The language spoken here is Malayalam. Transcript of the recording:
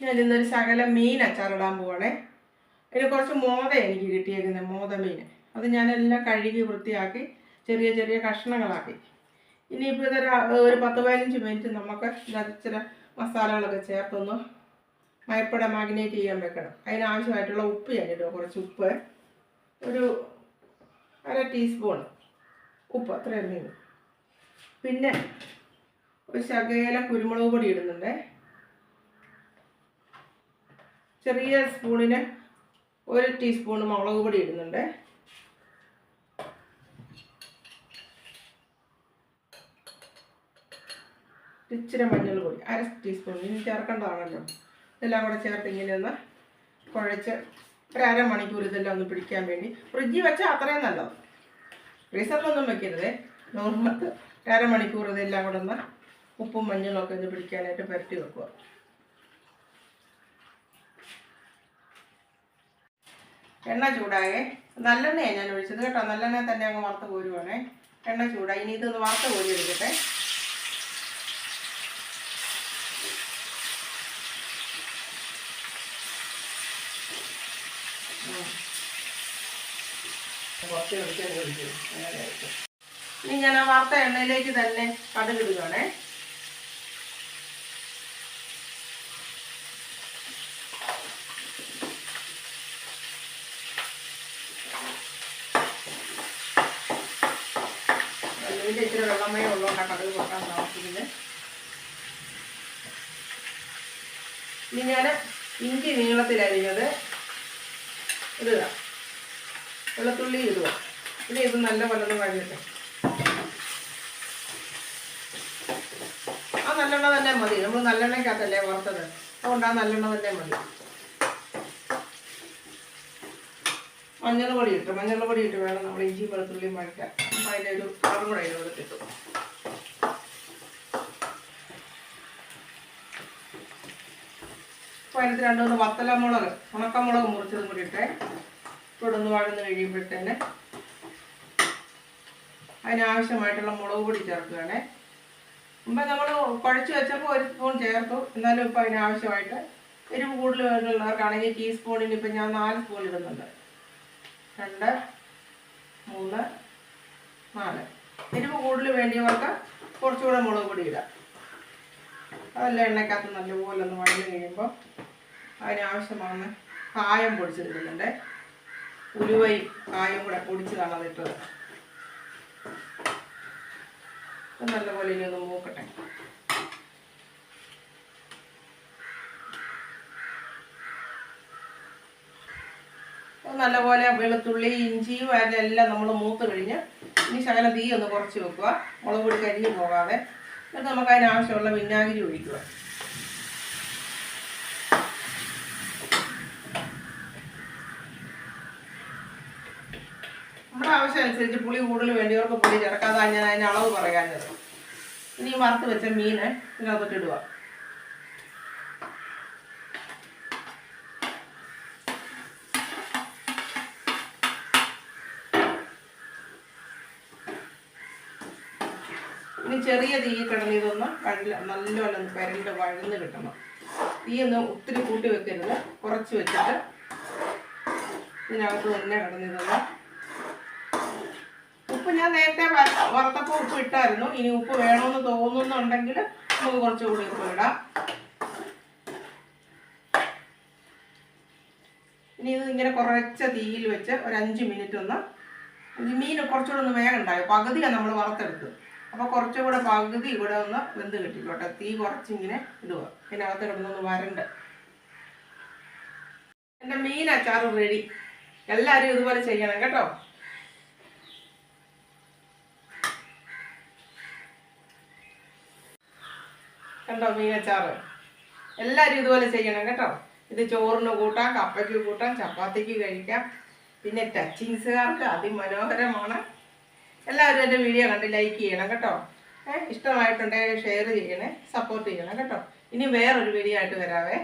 ഞാൻ ഇന്നൊരു ശകല മീൻ അച്ചാറിടാൻ പോവാണേ. അതിന് കുറച്ച് മോത എനിക്ക് കിട്ടിയേക്കുന്നത് മോത മീൻ. അത് ഞാനെല്ലാം കഴുകി വൃത്തിയാക്കി ചെറിയ ചെറിയ കഷ്ണങ്ങളാക്കി. ഇനിയിപ്പോൾ ഇതൊരു ഒരു പത്ത് പതിനഞ്ച് മിനിറ്റ് നമുക്ക് ചില മസാലകളൊക്കെ ചേർത്തൊന്ന് മയപ്പട മാഗ്നേറ്റ് ചെയ്യാൻ വെക്കണം. അതിനാവശ്യമായിട്ടുള്ള ഉപ്പ് ഞാൻ ഇടുക കുറച്ച് ഉപ്പ്. ഒരു അര ടീസ്പൂൺ ഉപ്പ് അത്രയും പിന്നെ ഒരു ശകേല കുരുമുളക് പൊടി ഇടുന്നുണ്ട്. ചെറിയ സ്പൂണിന് ഒരു ടീസ്പൂൺ മുളക് പൊടി ഇടുന്നുണ്ട്. ഇച്ചിരി മഞ്ഞൾ പൊടി അര ടീസ്പൂൺ. ഇനി ചേർക്കേണ്ടതാണല്ലോ. ഇതെല്ലാം കൂടെ ചേർത്ത് ഇങ്ങനെ ഒന്ന് കുഴച്ച് ഒരു അരമണിക്കൂർ ഇതെല്ലാം ഒന്ന് പിടിക്കാൻ വേണ്ടി. ഫ്രിഡ്ജിൽ വെച്ചാൽ അത്രയും നല്ലത്. ഫ്രീസറിലൊന്നും വെക്കരുതേ. നോർമൽ അരമണിക്കൂർ ഇതെല്ലാം കൂടെ ഒന്ന് ഉപ്പും മഞ്ഞളും ഒക്കെ ഒന്ന് പിടിക്കാനായിട്ട് പുരട്ടി വെക്കുക. എണ്ണ ചൂടായേ. നല്ലെണ്ണയാണ് ഞാൻ ഒഴിച്ചത് കേട്ടോ. നല്ലെണ്ണ തന്നെ അങ്ങ് വറുത്ത് കോരുവാണേ. എണ്ണ ചൂടായി. ഇനി ഇതൊന്ന് വറുത്ത് കോരി എടുക്കട്ടെ. ഇനി ഞാൻ ആ വറുത്ത എണ്ണയിലേക്ക് തന്നെ കടുകിടുകയാണേ അതിന്റെ ഇത്തിരി വെള്ളമയം ഉള്ളതുകൊണ്ടാണ് കടുക് പൊട്ടാൻ താമസിക്കുന്നത്. ഇനി ഞാൻ ഇഞ്ചി നീളത്തിലരിഞ്ഞത് ഇടുക വെള്ളത്തുള്ളി ഇടുക ഇനി ഇത് നല്ല പോലെ കഴിഞ്ഞിട്ട് ആ നല്ലെണ്ണ തന്നെ മതി. നമ്മൾ നല്ലെണ്ണയ്ക്കകത്തല്ലേ വറുത്തത്. അതുകൊണ്ട് ആ നല്ലെണ്ണ തന്നെ മതി. മഞ്ഞൾ പൊടി മഞ്ഞൾപൊടി മഞ്ഞൾ പൊടി ഇട്ട് വേണം നമ്മൾ ഇഞ്ചി വെളുത്തുള്ളിയും വഴറ്റാൻ അപ്പം അതിന്റെ ഒരു കളറും കൂടെ അതിനോട് കിട്ടും അപ്പോൾ അതിനകത്ത് രണ്ട് മൂന്ന് വത്തലമുളക് ഉണക്കമുളക് മുറിച്ചതും കൂടി ഇട്ടേ. ഇവിടെ ഒന്ന് വഴന്ന് കഴിയുമ്പോഴത്തേന് അതിനാവശ്യമായിട്ടുള്ള മുളക് പൊടി ചേർക്കുകയാണേ. മുമ്പ് നമ്മൾ കുഴച്ച് വെച്ചപ്പോൾ ഒരു സ്പൂൺ ചേർത്തു. എന്നാലും ഇപ്പോൾ അതിനാവശ്യമായിട്ട് എരിവ് കൂടുതൽ വേണ്ടുള്ളവർക്കാണെങ്കിൽ ടീസ്പൂണിന് ഇപ്പം ഞാൻ നാല് സ്പൂൺ ഇടുന്നുണ്ട്. രണ്ട് മൂന്ന് നാല്. എരിവ് കൂടുതൽ വേണ്ടിയവർക്ക് കുറച്ചുകൂടെ മുളക് പൊടി ഇടാം. അതെല്ലാം എണ്ണയ്ക്കകത്ത് നല്ലപോലെ ഒന്ന് വഴി കഴിയുമ്പോൾ അതിനാവശ്യമാണ് കായം പൊടിച്ചിടുന്നുണ്ട് ഉലുവയും കായും കൂടെ പൊടിച്ചതാണ് അതിട്ടത്. നല്ലപോലെ ഇനി ഒന്ന് മൂക്കട്ടെ. നല്ലപോലെ വെളുത്തുള്ളി ഇഞ്ചിയും അതെല്ലാം നമ്മൾ മൂത്ത് കഴിഞ്ഞ് ഇനി ശകലം തീ ഒന്ന് കുറച്ച് വെക്കുക. മുളക് പൊടി കരിഞ്ഞു പോകാതെ. എന്നിട്ട് നമുക്ക് അതിനാവശ്യമുള്ള വിനാഗിരി ഒഴിക്കുക. നമ്മുടെ ആവശ്യം അനുസരിച്ച് പുളി കൂടുതൽ വേണ്ടിയവർക്ക് പുളി ചേർക്കാതെ ഞാൻ അതിന് അളവ് തരും ഇനി വറുത്ത് വെച്ച മീനെ ഇതിനകത്തോട്ട് ഇടുക. ഇനി ചെറിയ തീ കിടന്ന് ഇതൊന്ന് കടല നല്ലോണം പരണ്ട് വഴന്ന് കിട്ടണം. തീ ഒന്ന് ഒത്തിരി കൂട്ടി വെക്കരുത്. കുറച്ച് വെച്ചിട്ട് ഇതിനകത്ത് തന്നെ കിടന്നിരുന്നു. ഉപ്പ് ഞാൻ നേരത്തെ വറുത്തപ്പോൾ ഉപ്പ് ഇട്ടായിരുന്നു. ഇനി ഉപ്പ് വേണമെന്ന് തോന്നുന്നുണ്ടെങ്കിൽ നമുക്ക് കുറച്ചുകൂടി ഉപ്പ് ഇടാം. ഇനി ഇത് ഇങ്ങനെ കുറച്ച തീയിൽ വെച്ച് ഒരു അഞ്ച് മിനിറ്റ് ഒന്ന് മീൻ കുറച്ചുകൂടെ ഒന്ന് വേഗം ഉണ്ടായോ? പകുതിയാണ് നമ്മൾ വറുത്തെടുത്തത്. അപ്പോൾ കുറച്ചുകൂടെ പകുതി ഇവിടെ ഒന്ന് വെന്ത് കിട്ടിക്കോട്ടെ. തീ കുറച്ചിങ്ങനെ ഇടുക. ഇതിനകത്ത് കിടന്നൊന്ന് വരണ്ട്. എന്റെ മീൻ അച്ചാർ റെഡി എല്ലാവരും ഇതുപോലെ ചെയ്യണം കേട്ടോ. കണ്ടോ മീനച്ചാറ് എല്ലാവരും ഇതുപോലെ ചെയ്യണം കേട്ടോ. ഇത് ചോറിന് കൂട്ടാം കപ്പയ്ക്ക് കൂട്ടാം ചപ്പാത്തിക്ക് കഴിക്കാം. പിന്നെ ടച്ചിങ്സുകാർക്ക് അതിമനോഹരമാണ്. എല്ലാവരും എന്റെ വീഡിയോ കണ്ട് ലൈക്ക് ചെയ്യണം കേട്ടോ. ഇഷ്ടമായിട്ടുണ്ടെങ്കിൽ ഷെയർ ചെയ്യണേ സപ്പോർട്ട് ചെയ്യണം കേട്ടോ. ഇനി വേറൊരു വീഡിയോ ആയിട്ട് വരാവേ.